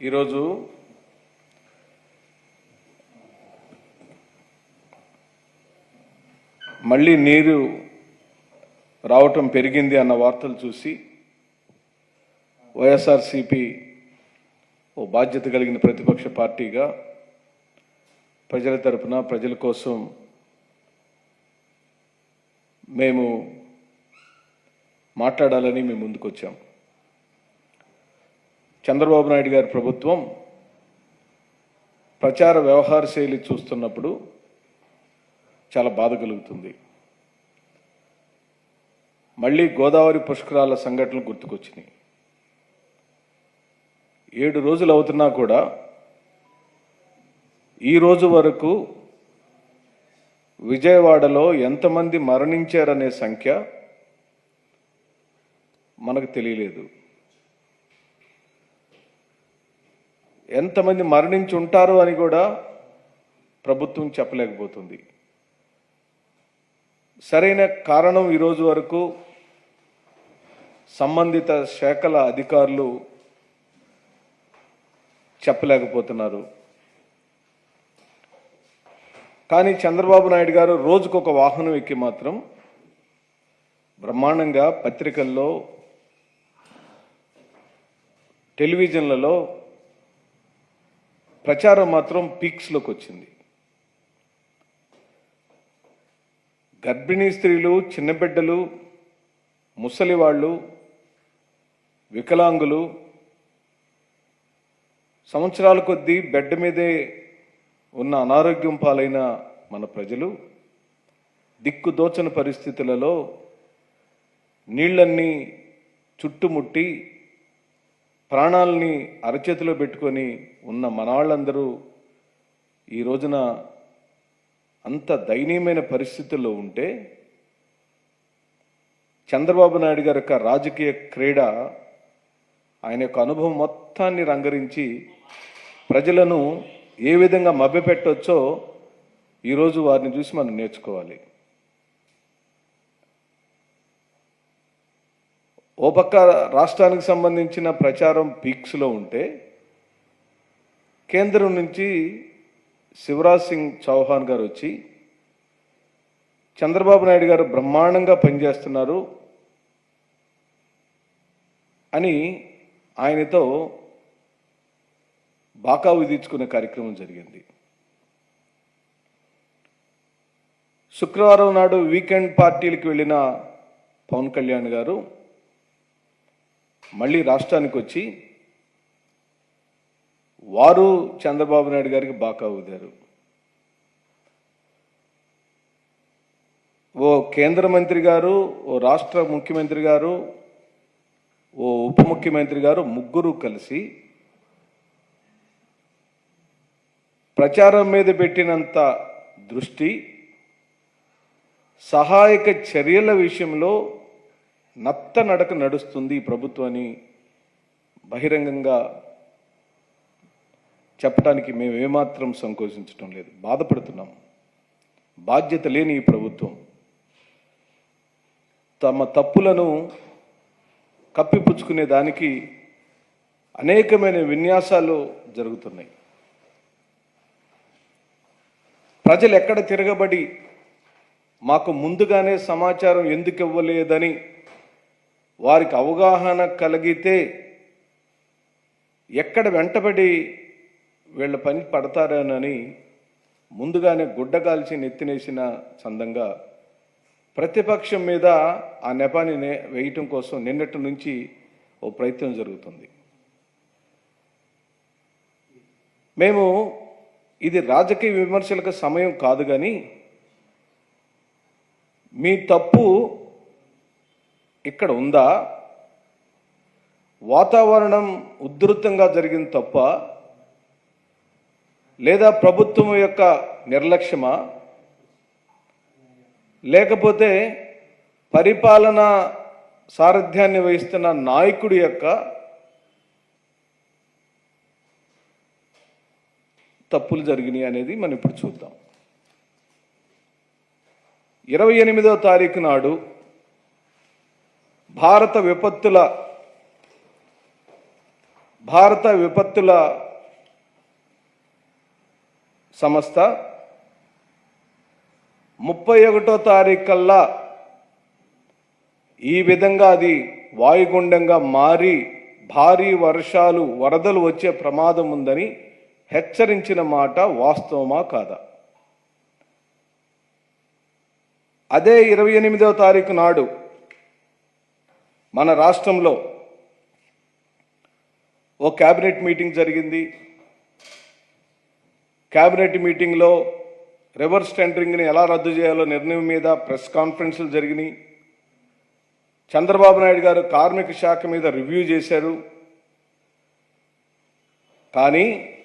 ఈరోజు మళ్ళీ నీరు రావటం పెరిగింది అన్న వార్తలు చూసి వైఎస్ఆర్సిపి ఓ బాధ్యత కలిగిన ప్రతిపక్ష పార్టీగా ప్రజల తరపున ప్రజల కోసం మేము మాట్లాడాలని మేము ముందుకొచ్చాము చంద్రబాబు నాయుడు గారి ప్రభుత్వం ప్రచార వ్యవహార శైలి చూస్తున్నప్పుడు చాలా బాధ కలుగుతుంది. మళ్ళీ గోదావరి పుష్కరాల సంఘటనలు గుర్తుకొచ్చినాయి. ఏడు రోజులు అవుతున్నా కూడా ఈ రోజు వరకు విజయవాడలో ఎంతమంది మరణించారనే సంఖ్య మనకు తెలియలేదు. ఎంతమంది మరణించి ఉంటారు అని కూడా ప్రభుత్వం చెప్పలేకపోతుంది. సరైన కారణం ఈరోజు వరకు సంబంధిత శాఖల అధికారులు చెప్పలేకపోతున్నారు. కానీ చంద్రబాబు నాయుడు గారు రోజుకొక వాహనం ఎక్కి మాత్రం బ్రహ్మాండంగా పత్రికల్లో టెలివిజన్లలో ప్రచారం మాత్రం పీక్స్లోకి వచ్చింది గర్భిణీ స్త్రీలు చిన్న బిడ్డలు ముసలి వాళ్ళు వికలాంగులు సంవత్సరాల కొద్దీ బెడ్ మీదే ఉన్న అనారోగ్యం పాలైన మన ప్రజలు దిక్కుదోచని పరిస్థితులలో నీళ్ళన్నీ చుట్టుముట్టి ప్రాణాలని అరచేతిలో పెట్టుకొని ఉన్న మనవాళ్ళందరూ ఈ రోజున అంత దయనీయమైన పరిస్థితుల్లో ఉంటే చంద్రబాబు నాయుడు గారి యొక్క రాజకీయ క్రీడ ఆయన యొక్క అనుభవం మొత్తాన్ని రంగరించి ప్రజలను ఏ విధంగా మభ్యపెట్టొచ్చో ఈరోజు వారిని చూసి మనం నేర్చుకోవాలి. ఓ పక్క రాష్ట్రానికి సంబంధించిన ప్రచారం పీక్స్లో ఉంటే కేంద్రం నుంచి శివరాజ్ సింగ్ చౌహాన్ గారు వచ్చి చంద్రబాబు నాయుడు గారు బ్రహ్మాండంగా పనిచేస్తున్నారు అని ఆయనతో బాకా విధించుకునే కార్యక్రమం జరిగింది. శుక్రవారం నాడు వీకెండ్ పార్టీలకు వెళ్ళిన పవన్ కళ్యాణ్ గారు మళ్ళీ రాష్ట్రానికి వచ్చి వారు చంద్రబాబు నాయుడు గారికి బాకా ఊదారు. ఓ కేంద్ర మంత్రి గారు ఓ రాష్ట్ర ముఖ్యమంత్రి గారు ఓ ఉప ముఖ్యమంత్రి గారు ముగ్గురు కలిసి ప్రచారం మీద పెట్టినంత దృష్టి సహాయక చర్యల విషయంలో నత్త నడక నడుస్తుంది ఈ ప్రభుత్వాన్ని బహిరంగంగా చెప్పడానికి మేము ఏమాత్రం సంకోచించడం లేదు. బాధపడుతున్నాం. బాధ్యత లేని ఈ ప్రభుత్వం తమ తప్పులను కప్పిపుచ్చుకునే దానికి అనేకమైన విన్యాసాలు జరుగుతున్నాయి. ప్రజలు ఎక్కడ తిరగబడి మాకు ముందుగానే సమాచారం ఎందుకు ఇవ్వలేదని వారికి అవగాహన కలిగితే ఎక్కడ వెంటబడి వీళ్ళ పని పడతారనని ముందుగానే గుడ్డ కాల్చి నెత్తినేసిన చందంగా ప్రతిపక్షం మీద ఆ నెపాన్ని వేయటం కోసం నిన్నటి నుంచి ఓ ప్రయత్నం జరుగుతుంది. మేము ఇది రాజకీయ విమర్శలకు సమయం కాదు కానీ మీ తప్పు ఇక్కడ ఉందా? వాతావరణం ఉధృతంగా జరిగింది తప్ప లేదా ప్రభుత్వం యొక్క నిర్లక్ష్యమా? లేకపోతే పరిపాలన సారథ్యాన్ని వహిస్తున్న నాయకుడి యొక్క తప్పులు జరిగినాయి అనేది మనం ఇప్పుడు చూద్దాం. ఇరవై ఎనిమిదో తారీఖు నాడు భారత విపత్తుల భారత విపత్తుల సంస్థ ముప్పై ఒకటో తారీఖు కల్లా ఈ విధంగా అది వాయుగుండంగా మారి భారీ వర్షాలు వరదలు వచ్చే ప్రమాదం ఉందని హెచ్చరించిన మాట వాస్తవమా కాదా? అదే ఇరవై ఎనిమిదవ తారీఖు నాడు మన రాష్ట్రంలో ఓ క్యాబినెట్ మీటింగ్ జరిగింది. క్యాబినెట్ మీటింగ్లో రివర్స్ టెండరింగ్ని ఎలా రద్దు చేయాలో నిర్ణయం మీద ప్రెస్ కాన్ఫరెన్స్లు జరిగినాయి. చంద్రబాబు నాయుడు గారు కార్మిక శాఖ మీద రివ్యూ చేశారు. కానీ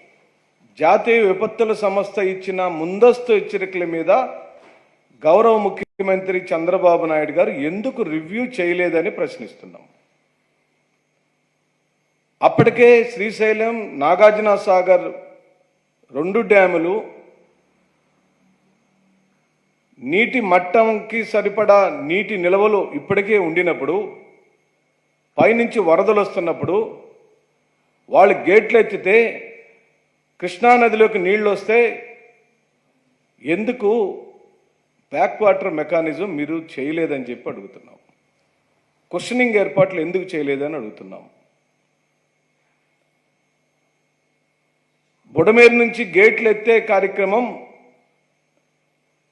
జాతీయ విపత్తుల సంస్థ ఇచ్చిన ముందస్తు హెచ్చరికల మీద గౌరవ ముఖ్యమంత్రి చంద్రబాబు నాయుడు గారు ఎందుకు రివ్యూ చేయలేదని ప్రశ్నిస్తున్నాం. అప్పటికే శ్రీశైలం నాగార్జున సాగర్ రెండు డ్యాములు నీటి మట్టంకి సరిపడా నీటి నిల్వలు ఇప్పటికే ఉండినప్పుడు పైనుంచి వరదలు వస్తున్నప్పుడు వాళ్ళు గేట్లు ఎత్తితే కృష్ణానదిలోకి నీళ్ళు వస్తే ఎందుకు బ్యాక్ వాటర్ మెకానిజం మీరు చేయలేదని చెప్పి అడుగుతున్నాం. క్వశ్చనింగ్ ఏర్పాట్లు ఎందుకు చేయలేదని అడుగుతున్నాం. బుడమేరు నుంచి గేట్లు ఎత్తే కార్యక్రమం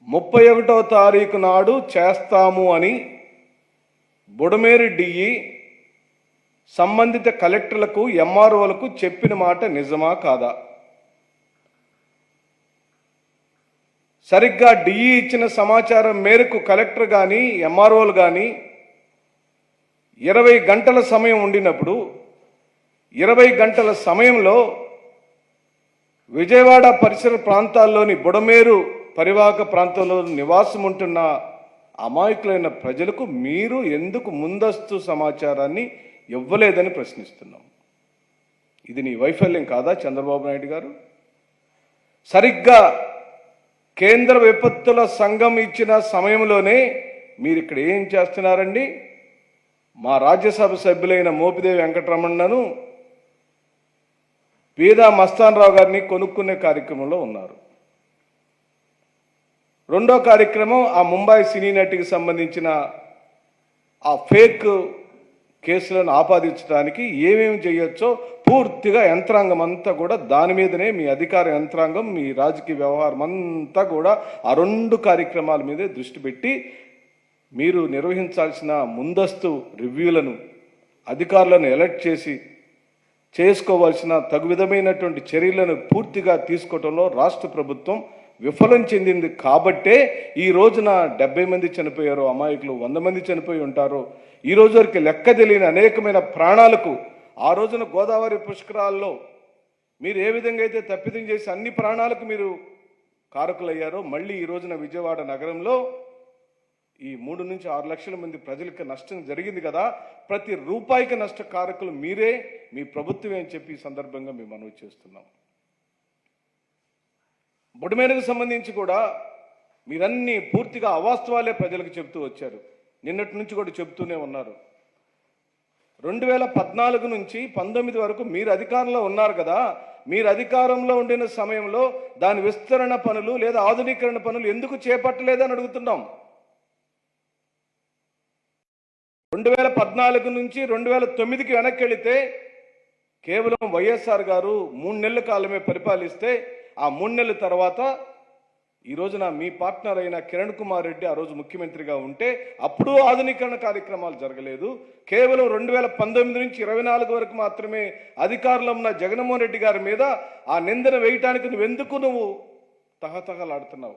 ముప్పై ఒకటో తారీఖు నాడు చేస్తాము అని బుడమేరు డిఈ సంబంధిత కలెక్టర్లకు ఎంఆర్ఓలకు చెప్పిన మాట నిజమా కాదా? సరిగ్గా డిఈ ఇచ్చిన సమాచారం మేరకు కలెక్టర్ కానీ ఎంఆర్ఓలు కానీ ఇరవై గంటల సమయం ఉండినప్పుడు ఇరవై గంటల సమయంలో విజయవాడ పరిసర ప్రాంతాల్లోని బుడమేరు పరివాహక ప్రాంతంలో నివాసం ఉంటున్న అమాయకులైన ప్రజలకు మీరు ఎందుకు ముందస్తు సమాచారాన్ని ఇవ్వలేదని ప్రశ్నిస్తున్నాం. ఇది నీ వైఫల్యం కాదా చంద్రబాబు నాయుడు గారు? సరిగ్గా కేంద్ర విపత్తుల సంఘం ఇచ్చిన సమయంలోనే మీరు ఇక్కడ ఏం చేస్తున్నారండి? మా రాజ్యసభ సభ్యులైన మోపిదేవి వెంకటరమణను పీదా మస్తాన్ రావు గారిని కొనుక్కునే కార్యక్రమంలో ఉన్నారు. రెండో కార్యక్రమం ఆ ముంబై సినీ నటికి సంబంధించిన ఆ ఫేక్ కేసులను ఆపాదించడానికి ఏమేమి చేయొచ్చో పూర్తిగా యంత్రాంగం అంతా కూడా దాని మీదనే మీ అధికార యంత్రాంగం మీ రాజకీయ వ్యవహారం అంతా కూడా ఆ రెండు కార్యక్రమాల మీదే దృష్టి పెట్టి మీరు నిర్వహించాల్సిన ముందస్తు రివ్యూలను అధికారులను ఎలర్ట్ చేసి చేసుకోవాల్సిన తగు విధమైనటువంటి చర్యలను పూర్తిగా తీసుకోవడంలో రాష్ట్ర ప్రభుత్వం విఫలం చెందింది. కాబట్టే ఈ రోజున డెబ్బై మంది చనిపోయారు అమాయకులు వంద మంది చనిపోయి ఉంటారు. ఈ రోజు వరకు లెక్క తెలియని అనేకమైన ప్రాణాలకు ఆ రోజున గోదావరి పుష్కరాల్లో మీరు ఏ విధంగా అయితే తప్పిదం చేసి అన్ని ప్రాణాలకు మీరు కారకులయ్యారో మళ్ళీ ఈ రోజున విజయవాడ నగరంలో ఈ మూడు నుంచి ఆరు లక్షల మంది ప్రజలకు నష్టం జరిగింది కదా ప్రతి రూపాయికి నష్ట కారకులు మీరే మీ ప్రభుత్వమే అని చెప్పి ఈ సందర్భంగా మేము మనవి చేస్తున్నాం. బుడమేరకు సంబంధించి కూడా మీరన్నీ పూర్తిగా అవాస్తవాలే ప్రజలకు చెబుతూ వచ్చారు. నిన్నటి నుంచి కూడా చెబుతూనే ఉన్నారు. రెండు వేల పద్నాలుగు నుంచి పంతొమ్మిది వరకు మీరు అధికారంలో ఉన్నారు కదా మీరు అధికారంలో ఉండిన సమయంలో దాని విస్తరణ పనులు లేదా ఆధునీకరణ పనులు ఎందుకు చేపట్టలేదని అడుగుతున్నాం. రెండు వేల పద్నాలుగు నుంచి రెండు వేల తొమ్మిదికి వెనక్కి వెళితే కేవలం వైఎస్ఆర్ గారు మూడు నెలల కాలమే పరిపాలిస్తే ఆ మూడు నెలల తర్వాత ఈ రోజున మీ పార్ట్నర్ అయిన కిరణ్ కుమార్ రెడ్డి ఆ రోజు ముఖ్యమంత్రిగా ఉంటే అప్పుడు ఆధునీకరణ కార్యక్రమాలు జరగలేదు. కేవలం రెండు వేల పంతొమ్మిది నుంచి ఇరవై నాలుగు వరకు మాత్రమే అధికారంలో ఉన్న జగన్మోహన్ రెడ్డి గారి మీద ఆ నిందన వేయటానికి నువ్వెందుకు నువ్వు తహతహలాడుతున్నావు?